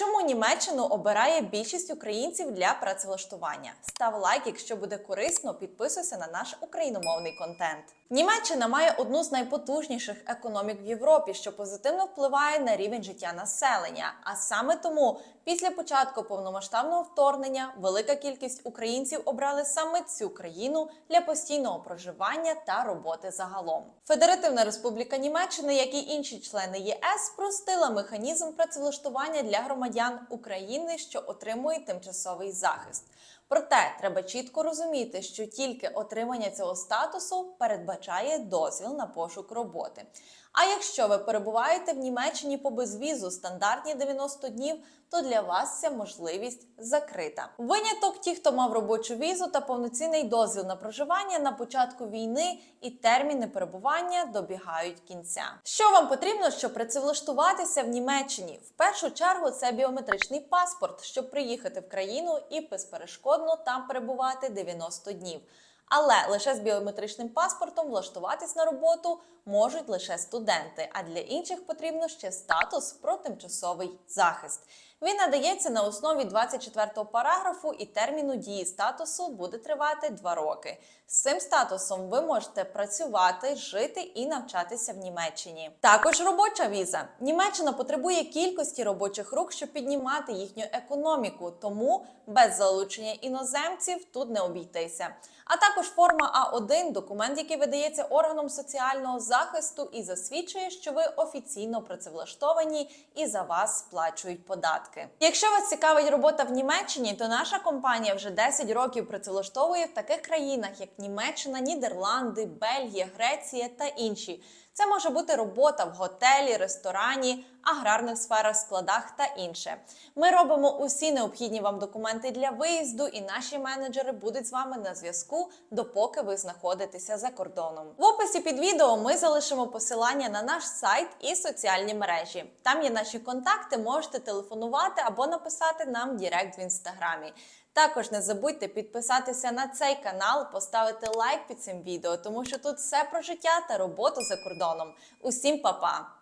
Чому Німеччину обирає більшість українців для працевлаштування? Став лайк, якщо буде корисно, підписуйся на наш україномовний контент. Німеччина має одну з найпотужніших економік в Європі, що позитивно впливає на рівень життя населення. А саме тому, після початку повномасштабного вторгнення, велика кількість українців обрали саме цю країну для постійного проживання та роботи загалом. Федеративна Республіка Німеччина, як і інші члени ЄС, спростила механізм працевлаштування для громадян України, що отримують тимчасовий захист. Проте треба чітко розуміти, що тільки отримання цього статусу передбачає дозвіл на пошук роботи. А якщо ви перебуваєте в Німеччині по безвізу стандартні 90 днів, то для вас ця можливість закрита. Виняток ті, хто мав робочу візу та повноцінний дозвіл на проживання на початку війни і терміни перебування добігають кінця. Що вам потрібно, щоб працевлаштуватися в Німеччині? В першу чергу це біометричний паспорт, щоб приїхати в країну і безперешкодно там перебувати 90 днів. Але лише з біометричним паспортом влаштуватись на роботу можуть лише студенти, а для інших потрібно ще статус про тимчасовий захист. Він надається на основі 24-го параграфу і терміну дії статусу буде тривати 2 роки. З цим статусом ви можете працювати, жити і навчатися в Німеччині. Також робоча віза. Німеччина потребує кількості робочих рук, щоб піднімати їхню економіку, тому без залучення іноземців тут не обійтися. А також форма А1 документ, який видається органом соціального захисту і засвідчує, що ви офіційно працевлаштовані і за вас сплачують податки. Якщо вас цікавить робота в Німеччині, то наша компанія вже 10 років працевлаштовує в таких країнах, як Німеччина, Нідерланди, Бельгія, Греція та інші. Це може бути робота в готелі, ресторані, аграрних сферах, складах та інше. Ми робимо усі необхідні вам документи для виїзду, і наші менеджери будуть з вами на зв'язку, допоки ви знаходитеся за кордоном. В описі під відео ми залишимо посилання на наш сайт і соціальні мережі. Там є наші контакти, можете телефонувати або написати нам в Директ в інстаграмі. Також не забудьте підписатися на цей канал, поставити лайк під цим відео, тому що тут все про життя та роботу за кордоном. Усім па-па!